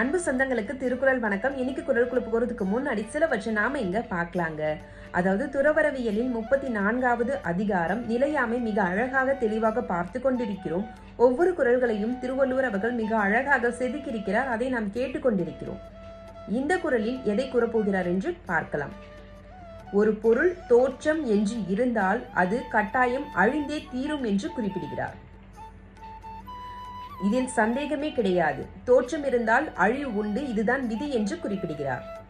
அன்பு சொந்தங்களுக்கு திருக்குறள் வணக்கம். இன்னைக்கு குரல் குழு போகிறதுக்கு முன்னாடி சிலவற்றை நாம இங்க பார்க்கலாங்க அதாவது துறவரவியலில் முப்பத்தி நான்காவது அதிகாரம் நிலையாமை மிக அழகாக தெளிவாக பார்த்து கொண்டிருக்கிறோம். ஒவ்வொரு குரல்களையும் திருவள்ளுவர் அவர்கள் மிக அழகாக செதுக்கியிருக்கிறார். அதை நாம் கேட்டுக்கொண்டிருக்கிறோம் இந்த குரலில் எதை கூறப்போகிறார் என்று பார்க்கலாம். ஒரு பொருள் தோற்றம் என்று இருந்தால் அது கட்டாயம் அழிந்தே தீரும் என்று குறிப்பிடுகிறார். இதில் சந்தேகமே கிடையாது. தோற்றம் இருந்தால் அழிவு உண்டு. இதுதான் விதி என்று குறிப்பிடுகிறார்.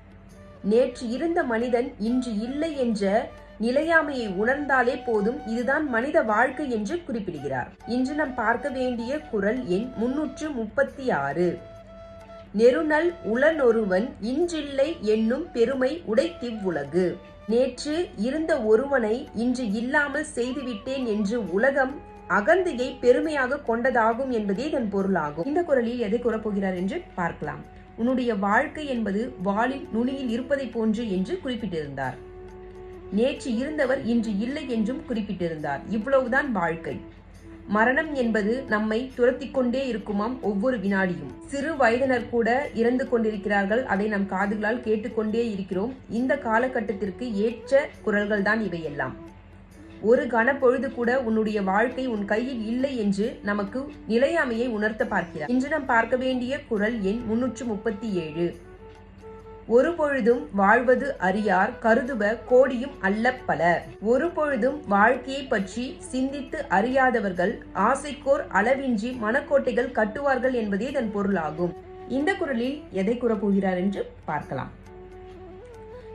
நேற்று இருந்த மனிதன் இன்று இல்லை என்ற நிலையாமையை உணர்ந்தாலே போதும். இதுதான் மனித வாழ்க்கை என்று குறிப்பிடுகிறார். இன்று நாம் பார்க்க வேண்டிய குரல் எண் முன்னூற்று முப்பத்தி ஆறு. நெருநல் உளனொருவன் இன்றில்லை என்னும் பெருமை உடைத்திவ்வுலகு நேற்று இருந்த ஒருவனை இன்று இல்லாமல் செய்துவிட்டேன் என்று உலகம் அகந்தையை பெருமையாக கொண்டதாகும் என்பதே இதன் பொருளாகும். இந்த குரலில் எதை கூறப்போகிறார் என்று பார்க்கலாம். உன்னுடைய வாழ்க்கை என்பது வாளின் நுனியில் இருப்பதை போன்று என்று குறிப்பிட்டிருந்தார். நேற்று இருந்தவர் இன்று இல்லை என்றும் குறிப்பிட்டிருந்தார். இவ்வளவுதான் வாழ்க்கை. மரணம் என்பது நம்மை துரத்தி கொண்டே இருக்குமாம் ஒவ்வொரு வினாடியும். சிறு வயதினர் கூட இறந்து கொண்டிருக்கிறார்கள். அதை நம் காதுகளால் கேட்டுக்கொண்டே இருக்கிறோம். இந்த காலகட்டத்திற்கு ஏற்ற குரல்கள் தான் இவையெல்லாம். ஒரு கணப்பொழுது கூட உன்னுடைய வாழ்க்கை உன் கையில் இல்லை என்று நமக்கு நிலையாமையை உணர்த்த பார்க்கிறார். இன்று நாம் பார்க்க வேண்டிய குரல் எண் முன்னூற்று முப்பத்தி ஏழு. ஒரு பொழுதும் வாழ்வது அறியார் கருதுவ கோடியும் அல்ல பல ஒரு பொழுதும் வாழ்க்கையை பற்றி சிந்தித்து அறியாதவர்கள் ஆசைக்கோர் அளவின்றி மனக்கோட்டைகள் கட்டுவார்கள் என்பதே இதன் பொருளாகும். இந்த குரலில் எதை கூறப்போகிறார் என்று பார்க்கலாம்.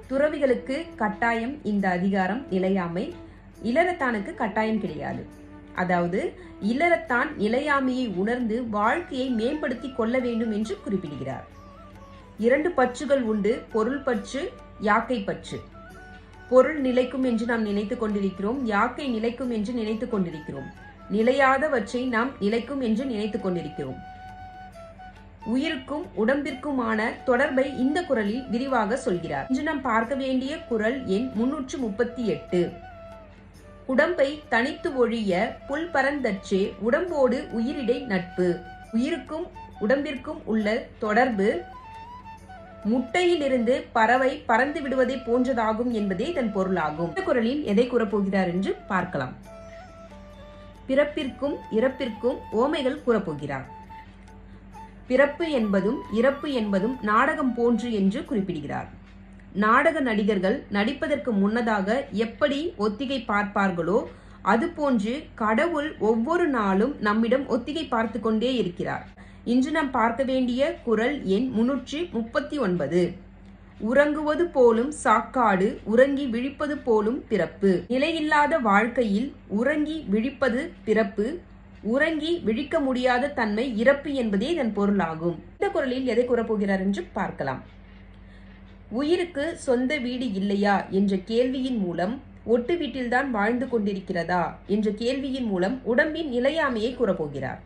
துறவிகளுக்கு கட்டாயம் இந்த அதிகாரம் நிலையாமை இளரத்தானுக்கு கட்டாயம் கிடையாது. அதாவது இல்லறத்தான் நிலையாமையை உணர்ந்து வாழ்க்கையை மேம்படுத்தி கொள்ள வேண்டும் என்று குறிப்பிடுகிறார். இரண்டு பற்றுகள் உண்டு பொருள் பற்று யாக்கை பற்று. பொருள் நிலைக்கும் என்று நாம் நினைத்துக் கொண்டிருக்கிறோம் யாக்கை நிலைக்கும் என்று நினைத்துக் கொண்டிருக்கிறோம். நிலையாதவற்றை நாம் நிலைக்கும் என்று நினைத்துக் கொண்டிருக்கிறோம். உயிருக்கும் உடம்பிற்குமான தொடர்பை இந்த குரலில் விரிவாக சொல்கிறார். இன்று நாம் பார்க்க வேண்டிய குரல் எண் முன்னூற்று முப்பத்தி எட்டு. உடம்பை தனித்து ஒழிய புல் பரந்தற்றே உடம்போடு உயிரிடை நட்பு. உயிருக்கும் உடம்பிற்கும் உள்ள தொடர்பு முட்டையிலிருந்து பறவை பறந்து விடுவதை போன்றதாகும் என்பதே இதன் பொருளாகும். இந்த குரலில் எதை கூறப்போகிறார் என்று பார்க்கலாம். பிறப்பிற்கும் இறப்பிற்கும் ஓமைகள் கூறப்போகிறார். பிறப்பு என்பதும் இறப்பு என்பதும் நாடகம் போன்று என்று குறிப்பிடுகிறார். நாடக நடிகர்கள் நடிப்பதற்கு முன்னதாக எப்படி ஒத்திகை பார்ப்பார்களோ அதுபோன்று கடவுள் ஒவ்வொரு நாளும் நம்மிடம் ஒத்திகை பார்த்து கொண்டே இருக்கிறார். இன்று நாம் பார்க்க வேண்டிய குரல் எண் முன்னூற்றி முப்பத்தி ஒன்பது. உறங்குவது போலும் சாக்காடு உறங்கி விழிப்பது போலும் பிறப்பு. நிலையில்லாத வாழ்க்கையில் உறங்கி விழிப்பது பிறப்பு. உறங்கி விழிக்க முடியாத தன்மை இறப்பு என்பதே இதன் பொருளாகும். இந்த குரலில் எதை கூறப்போகிறார் என்று பார்க்கலாம். உயிருக்கு சொந்த வீடு இல்லையா என்ற கேள்வியின் மூலம் ஒட்டு வீட்டில்தான் வாழ்ந்து கொண்டிருக்கிறதா என்ற கேள்வியின் மூலம் உடம்பின் நிலையாமையை கூறப்போகிறார்.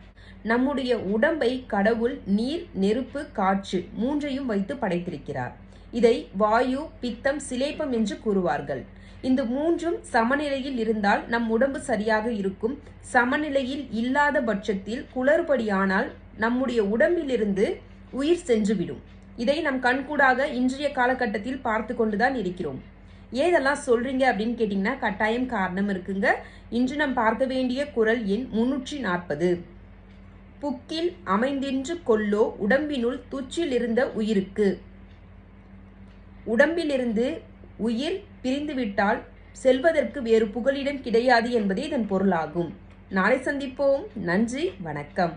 நம்முடைய உடம்பை கடவுள் நீர் நெருப்பு காற்று மூன்றையும் வைத்து படைத்திருக்கிறார். இதை வாயு பித்தம் சிலேப்பம் என்று கூறுவார்கள். இந்த மூன்றும் சமநிலையில் இருந்தால் நம் உடம்பு சரியாக இருக்கும். சமநிலையில் இல்லாத பட்சத்தில் குளறுபடியானால் நம்முடைய உடம்பிலிருந்து உயிர் சென்றுவிடும். இதை நம் கண்கூடாக இன்றைய காலகட்டத்தில் பார்த்து கொண்டுதான் இருக்கிறோம். ஏதெல்லாம் சொல்றீங்க அப்படின்னு கேட்டீங்கன்னா கட்டாயம் காரணம் இருக்குங்க. இன்று நாம் பார்க்க வேண்டிய குரல் எண் முன்னூற்றி நாற்பது. புக்கில் அமைந்தின்று கொல்லோ உடம்பினுள் தூச்சில் இருந்த உயிருக்கு. உடம்பிலிருந்து உயிர் பிரிந்துவிட்டால் செல்வதற்கு வேறு புகலிடம் கிடையாது என்பதே இதன் பொருளாகும். நாளை சந்திப்போம். நன்றி. வணக்கம்.